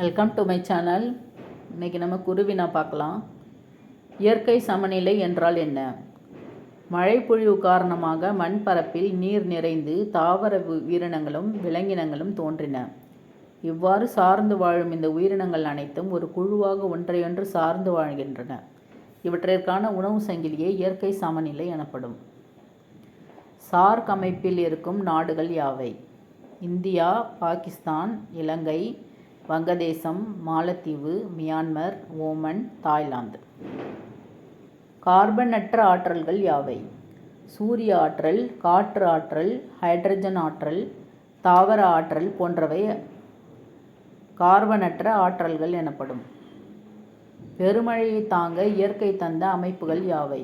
Welcome to my channel இன்றைக்கி நம்ம குருவினா பார்க்கலாம். இயற்கை சமநிலை என்றால் என்ன? மழைப்பொழிவு காரணமாக மண் பரப்பில் நீர் நிறைந்து தாவர உயிரினங்களும் விலங்கினங்களும் தோன்றின. இவ்வாறு சார்ந்து வாழும் இந்த உயிரினங்கள் அனைத்தும் ஒரு குழுவாக ஒன்றையொன்று சார்ந்து வாழ்கின்றன. இவற்றிற்கான உணவு சங்கிலியே இயற்கை சமநிலை எனப்படும். சார்க் அமைப்பில் இருக்கும் நாடுகள் யாவை? இந்தியா பாகிஸ்தான் இலங்கை வங்கதேசம் மாலத்தீவு மியான்மர் ஓமன் தாய்லாந்து. கார்பனற்ற ஆற்றல்கள் யாவை? சூரிய ஆற்றல் காற்று ஆற்றல் ஹைட்ரஜன் ஆற்றல் தாவர ஆற்றல் போன்றவை கார்பனற்ற ஆற்றல்கள் எனப்படும். பெருமழையை தாங்க இயற்கை தந்த அமைப்புகள் யாவை?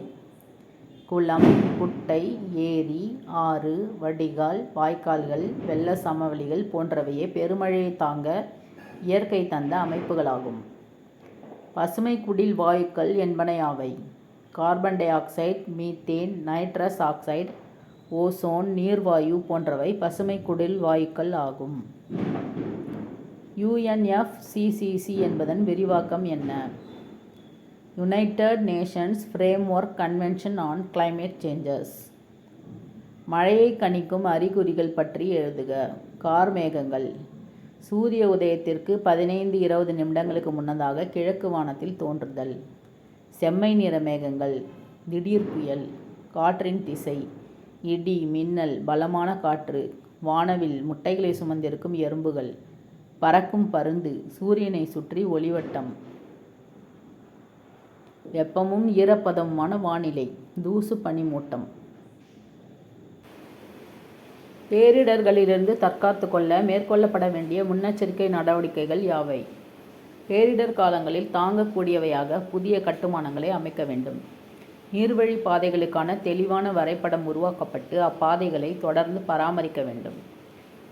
குளம் குட்டை ஏரி ஆறு வடிகால் வாய்க்கால்கள் வெள்ள சமவெளிகள் போன்றவையே பெருமழையை தாங்க இயற்கை தந்த அமைப்புகளாகும். பசுமை குடில் வாயுக்கள் என்பனையாவை carbon dioxide methane nitrous oxide ozone நீர்வாயு போன்றவை பசுமை குடில் வாயுக்கள் ஆகும். யுஎன்எஃப்சிசிசி என்பதன் விரிவாக்கம் என்ன? United nations framework convention on climate changes. மழையை கணிக்கும் அறிகுறிகள் பற்றி எழுதுக. கார்மேகங்கள். சூரிய உதயத்திற்கு பதினைந்து இருபது நிமிடங்களுக்கு முன்னதாக கிழக்கு வானத்தில் தோன்றுதல். செம்மை நிற மேகங்கள் திடீர் புயல் காற்றின் திசை இடி மின்னல் பலமான காற்று வானவில் முட்டைகளை சுமந்திருக்கும் எறும்புகள் பறக்கும் பருந்து சூரியனை சுற்றி ஒளிவட்டம். வெப்பமும் ஈரப்பதமுமான வானிலை தூசு பனிமூட்டம். பேரிடர்களிலிருந்து தற்காத்து கொள்ள மேற்கொள்ளப்பட வேண்டிய முன்னெச்சரிக்கை நடவடிக்கைகள் யாவை? பேரிடர் காலங்களில் தாங்கக்கூடியவையாக புதிய கட்டுமானங்களை அமைக்க வேண்டும். நீர்வழி பாதைகளுக்கான தெளிவான வரைபடம் உருவாக்கப்பட்டு அப்பாதைகளை தொடர்ந்து பராமரிக்க வேண்டும்.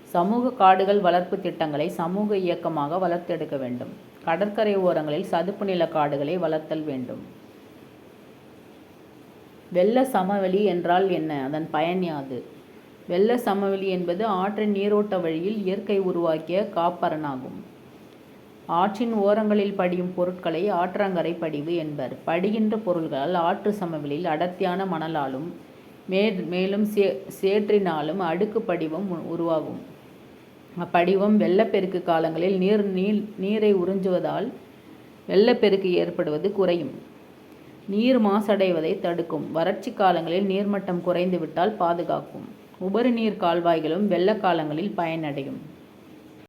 சமூக காடுகள் வளர்ப்பு திட்டங்களை சமூக இயக்கமாக வளர்த்தெடுக்க வேண்டும். கடற்கரை ஓரங்களில் சதுப்பு நில காடுகளை வளர்த்தல் வேண்டும். வெள்ள சமவெளி என்றால் என்ன? அதன் பயன் யாது? வெள்ள சமவெளி என்பது ஆற்றின் நீரோட்ட வழியில் இயற்கை உருவாக்கிய காப்பரனாகும். ஆற்றின் ஓரங்களில் படியும் பொருட்களை ஆற்றங்கரை படிவு என்பர். படிகின்ற பொருள்களால் ஆற்று சமவெளியில் அடர்த்தியான மணலாலும் மே மேலும் சே சேற்றினாலும் அடுக்கு படிவம் உ- உருவாகும். அப்படிவம் வெள்ளப்பெருக்கு காலங்களில் நீர் நீர் நீரை உறிஞ்சுவதால் வெள்ளப்பெருக்கு ஏற்படுவது குறையும். நீர் மாசடைவதை தடுக்கும். வறட்சி காலங்களில் நீர்மட்டம் குறைந்துவிட்டால் பாதுகாக்கும். உபரி நீர் கால்வாய்களும் வெள்ள காலங்களில் பயனடையும்.